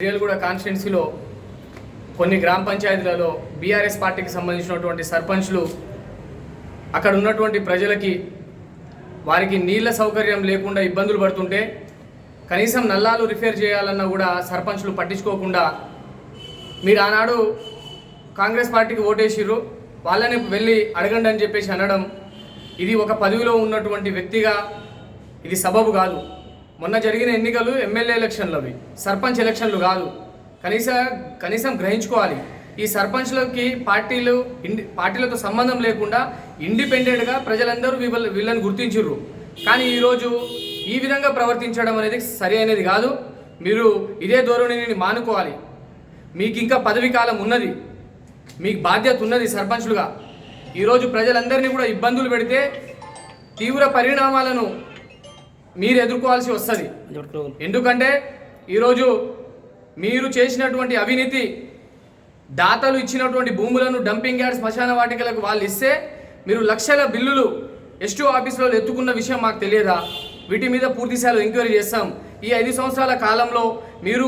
మిర్యాలగూడ కాన్స్టిట్యున్సీలో కొన్ని గ్రామ పంచాయతీలలో బీఆర్ఎస్ పార్టీకి సంబంధించినటువంటి సర్పంచ్లు అక్కడ ఉన్నటువంటి ప్రజలకి వారికి నీళ్ళ సౌకర్యం లేకుండా ఇబ్బందులు పడుతుంటే కనీసం నల్లాలు రిఫేర్ చేయాలన్నా కూడా సర్పంచ్లు పట్టించుకోకుండా మీరు ఆనాడు కాంగ్రెస్ పార్టీకి ఓటేసిర్రు వాళ్ళని వెళ్ళి అడగండి అని చెప్పేసి అనడం ఇది ఒక పదవిలో ఉన్నటువంటి వ్యక్తిగా ఇది సబబు కాదు. మొన్న జరిగిన ఎన్నికలు ఎమ్మెల్యే ఎలక్షన్లు అవి సర్పంచ్ ఎలక్షన్లు కాదు. కనీస కనీసం గ్రహించుకోవాలి. ఈ సర్పంచ్లకి పార్టీలు ఇండి పార్టీలతో సంబంధం లేకుండా ఇండిపెండెంట్గా ప్రజలందరూ వీళ్ళ వీళ్ళని గుర్తించిర్రు. కానీ ఈరోజు ఈ విధంగా ప్రవర్తించడం అనేది సరి అనేది కాదు. మీరు ఇదే ధోరణిని మానుకోవాలి. మీకు ఇంకా పదవి కాలం ఉన్నది. మీకు బాధ్యత ఉన్నది సర్పంచ్లుగా. ఈరోజు ప్రజలందరినీ కూడా ఇబ్బందులు పెడితే తీవ్ర పరిణామాలను మీరు ఎదుర్కోవాల్సి వస్తుంది. ఎందుకంటే ఈరోజు మీరు చేసినటువంటి అవినీతి దాతలు ఇచ్చినటువంటి భూములను డంపింగ్ యార్డ్ శ్మశాన వాటికలకు వాళ్ళు ఇస్తే మీరు లక్షల బిల్లులు ఎస్టూ ఆఫీసులో ఎత్తుకున్న విషయం మాకు తెలియదా? వీటి మీద పూర్తిస్థాయిలో ఎంక్వైరీ చేస్తాం. ఈ ఐదు సంవత్సరాల కాలంలో మీరు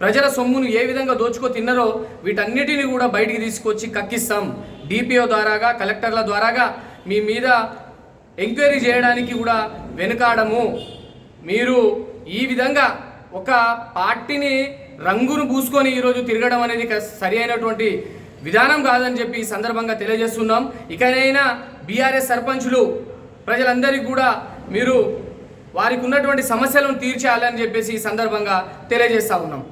ప్రజల సొమ్మును ఏ విధంగా దోచుకో తిన్నారో వీటన్నిటిని కూడా బయటికి తీసుకొచ్చి కక్కిస్తాం. డిపిఓ ద్వారాగా కలెక్టర్ల ద్వారాగా మీ మీద ఎంక్వైరీ చేయడానికి కూడా వెనుకాడము. మీరు ఈ విధంగా ఒక పార్టీని రంగును పూసుకొని ఈరోజు తిరగడం అనేది సరి అయినటువంటి విధానం కాదని చెప్పి ఈ సందర్భంగా తెలియజేస్తున్నాం. ఇకనైనా బీఆర్ఎస్ సర్పంచులు ప్రజలందరికీ కూడా మీరు వారికి ఉన్నటువంటి సమస్యలను తీర్చేయాలని చెప్పేసి ఈ సందర్భంగా తెలియజేస్తా ఉన్నాం.